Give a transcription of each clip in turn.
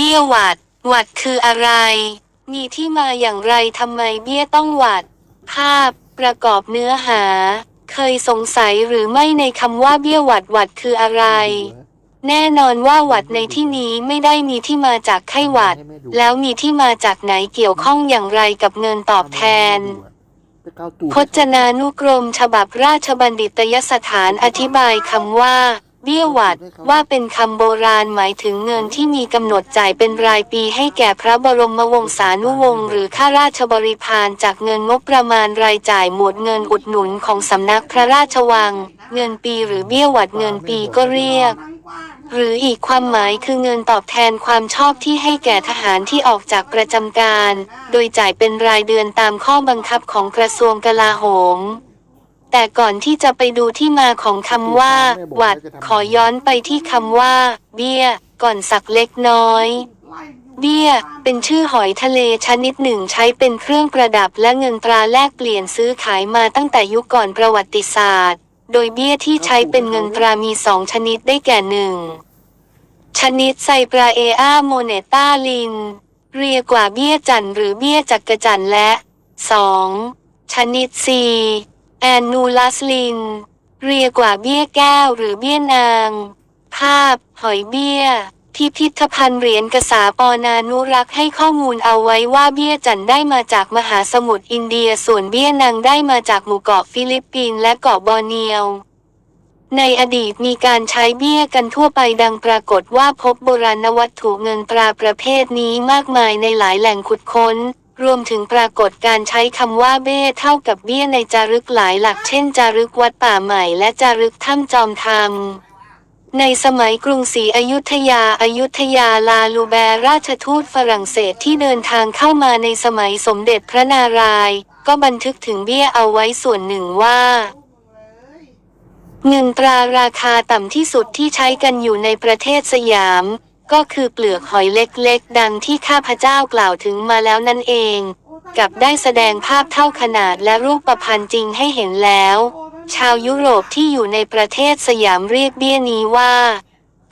เบี้ยหวัด หวัดคืออะไร มีที่มาอย่างไรทำไมเบี้ยต้องหวัด ภาพ ประกอบเนื้อหา เคยสงสัยหรือไม่ในคำว่าเบี้ยหวัดหวัดคืออะไร แน่นอนว่าหวัดในที่นี้ไม่ได้มีที่มาจากไข้หวัด แล้วมีที่มาจากไหนเกี่ยวข้องอย่างไรกับเงินตอบแทนพจนานุกรมฉบับราชบัณฑิตยสถานอธิบายคำว่า เบี้ยวัดว่าเป็นคำโบราณหมายถึงเงินที่มีกำหนดจ่ายเป็นรายปีให้แก่พระบรมวงศานุวงศ์หรือข้าราชบริพารจากเงินงบประมาณรายจ่ายหมวดเงินอุดหนุนของสำนักพระราชวัง เงินปีหรือเบี้ยวัดเงินปีก็เรียก หรืออีกความหมายคือเงินตอบแทนความชอบที่ให้แก่ทหารที่ออกจากประจำการ โดยจ่ายเป็นรายเดือนตามข้อบังคับของกระทรวงกลาโหม แต่ก่อนที่จะไปดูที่มาของคำว่า หวัด ขอย้อนไปที่คำว่า เบี้ย ก่อนสักเล็กน้อย เบี้ย เป็นชื่อหอยทะเลชนิดหนึ่งใช้เป็นเครื่องประดับและเงินตราแลกเปลี่ยนซื้อขายมาตั้งแต่ยุคก่อนประวัติศาสตร์ โดยเบี้ยที่ใช้เป็นเงินตรามีสองชนิดได้แก่หนึ่งชนิดไซปราเออาโมเนตาลิน เรียกว่าเบี้ยจันทร์หรือเบี้ยจักรจันทร์และ 2. ชนิดซี แอนนูลัสลิน เรียกว่าเบี้ยแก้วหรือเบี้ยนาง ภาพ หอยเบี้ย พิพิธภัณฑ์เหรียญกษาปอนานุรักษ์ให้ข้อมูลเอาไว้ว่าเบี้ยจันได้มาจากมหาสมุทรอินเดียส่วนเบี้ยนางได้มาจากหมู่เกาะฟิลิปปินส์และเกาะบอร์เนียวในอดีตมีการใช้เบี้ยกันทั่วไปดังปรากฏว่าพบโบราณวัตถุเงินตราประเภทนี้มากมายในหลายแหล่งขุดค้น รวมถึงปรากฏการใช้คำว่าเบ้เท่ากับเบี้ยในจารึกหลายหลักเช่นจารึกวัดป่าใหม่และจารึกถ้ำจอมธรรมในสมัยกรุงศรีอยุธยาอายุทยาลาลูแบร์ราชทูตฝรั่งเศสที่เดินทางเข้ามาในสมัยสมเด็จพระนารายณ์ก็บันทึกถึงเบี้ยเอาไว้ส่วนหนึ่งว่าเงินตราราคาต่ำที่สุดที่ใช้กันอยู่ในประเทศสยาม ก็คือเปลือกหอยเล็กๆ ดังที่ข้าพเจ้ากล่าวถึงมาแล้วนั่นเอง กับได้แสดงภาพเท่าขนาดและรูปประพันธ์จริงให้เห็นแล้ว ชาวยุโรปที่อยู่ในประเทศสยามเรียกเบี้ยนี้ว่า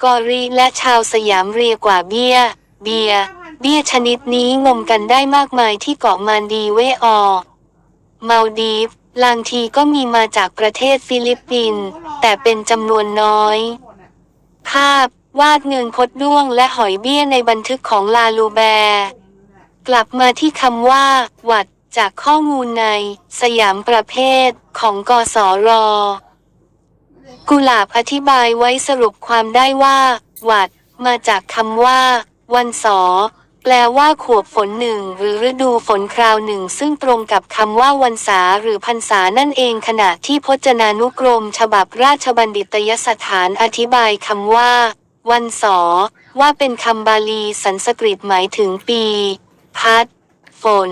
กอรีและชาวสยามเรียกว่าเบี้ย เบีย เบี้ยชนิดนี้งมกันได้มากมายที่เกาะมานดีเวออมาดีฟลางทีก็มีมาจากประเทศฟิลิปปินส์แต่เป็นจำนวนน้อย ภาพ วาดเงินพดด้วงและหอยเบี้ยในบันทึกของลาลูแบร์กลับมาที่คำว่า หวัดจากข้อมูลใน สยามประเภทของกสรกุหลาบอธิบายไว้สรุปความได้ว่า หวัด มาจากคำว่า วันสอ แปลว่าขวบฝนหนึ่งหรือฤดูฝนคราวหนึ่ง ซึ่งตรงกับคำว่าวันษาหรือพรรษานั่นเองขณะที่พจนานุกรม ฉบับราชบัณฑิตยสถานอธิบายคำว่า วันสอ ว่าเป็นคำบาลีสันสกฤตหมายถึงปี พัด ฝน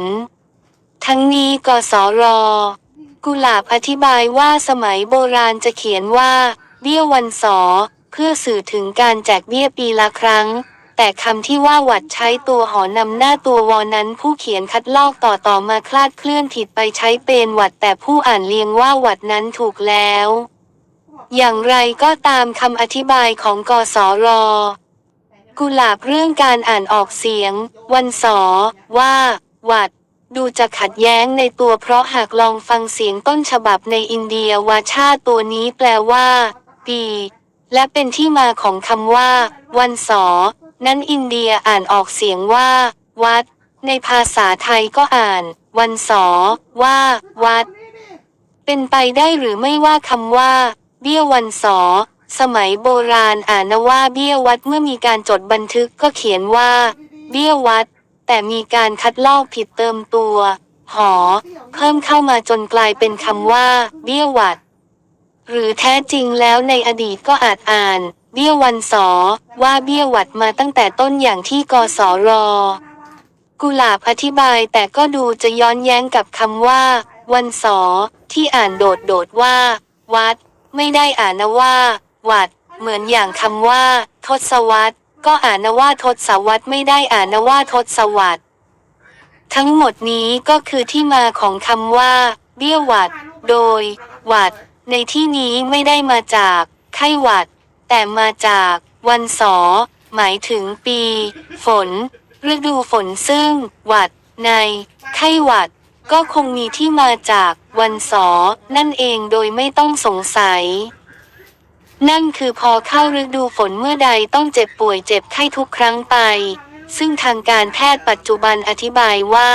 ทั้งนี้กสรกุหลาบอธิบายว่าสมัยโบราณจะเขียนว่า เบี้ยวันสอ เพื่อสื่อถึงการแจกเบี้ยปีละครั้ง แต่คำที่ว่าหวัดใช้ตัวหอนำหน้าตัววอนั้นผู้เขียนคัดลอกต่อต่อมาคลาดเคลื่อนผิดไปใช้เป็นหวัดแต่ผู้อ่านเรียงว่าหวัดนั้นถูกแล้ว อย่างไรก็ตามคำอธิบายของกสรกุหลาบเรื่องการอ่านออกเสียง วันสอ ว่า วัด ดูจะขัดแย้งในตัวเพราะหากลองฟังเสียงต้นฉบับในอินเดียวาชาตัวนี้แปลว่า ปี และเป็นที่มาของคำว่า วันสอ นั้นอินเดียอ่านออกเสียงว่า วัด ในภาษาไทยก็อ่าน วันสอ ว่า วัด เป็นไปได้หรือไม่ว่าคำว่า เบี้ยวันสอ สมัยโบราณอ่านว่าเบี้ยวัดเมื่อมีการจดบันทึกก็เขียนว่า เบี้ยวัด แต่มีการคัดลอกผิดเติมตัว หอ เพิ่มเข้ามาจนกลายเป็นคำว่า เบี้ยวัด หรือแท้จริงแล้วในอดีตก็อาจอ่าน เบี้ยวันสอ ว่าเบี้ยวัดมาตั้งแต่ต้นอย่างที่กสรกุหลาบอธิบายแต่ก็ดูจะย้อนแย้งกับคำว่า วันสอ ที่อ่านโดดโดดว่า วัด ไม่ได้อ่านว่าวัด เหมือนอย่างคำว่า ทศวรรษ ก็อ่านว่าทศวรรษไม่ได้อ่านว่าทศวรรษทั้งหมดนี้ก็คือที่มาของคำว่า เบี้ยหวัด โดย หวัด ในที่นี้ไม่ได้มาจากไข้หวัด แต่มาจาก วันสอ หมายถึงปี ฝนฤดูฝนซึ่ง หวัด ใน ไข้หวัด ก็คงมีที่มาจากวันสอ นั่นเองโดยไม่ต้องสงสัย นั่นคือพอเข้าฤดูฝนเมื่อใดต้องเจ็บป่วยเจ็บไข้ทุกครั้งไป ซึ่งทางการแพทย์ปัจจุบันอธิบายว่า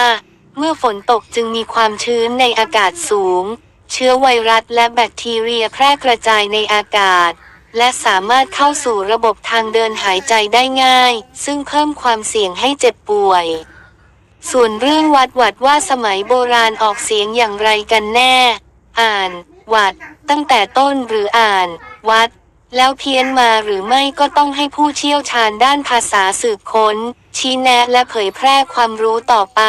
เมื่อฝนตกจึงมีความชื้นในอากาศสูง เชื้อไวรัสและแบคทีเรียแพร่กระจายในอากาศและสามารถเข้าสู่ระบบทางเดินหายใจได้ง่าย ซึ่งเพิ่มความเสี่ยงให้เจ็บป่วย ส่วนเรื่องวัดวัดว่าสมัยโบราณออกเสียงอย่างไรกันแน่ อ่าน วัด ตั้งแต่ต้นหรืออ่าน วัด แล้วเพี้ยนมาหรือไม่ก็ต้องให้ผู้เชี่ยวชาญด้านภาษาสืบค้น ชี้แนะและเผยแพร่ความรู้ต่อไป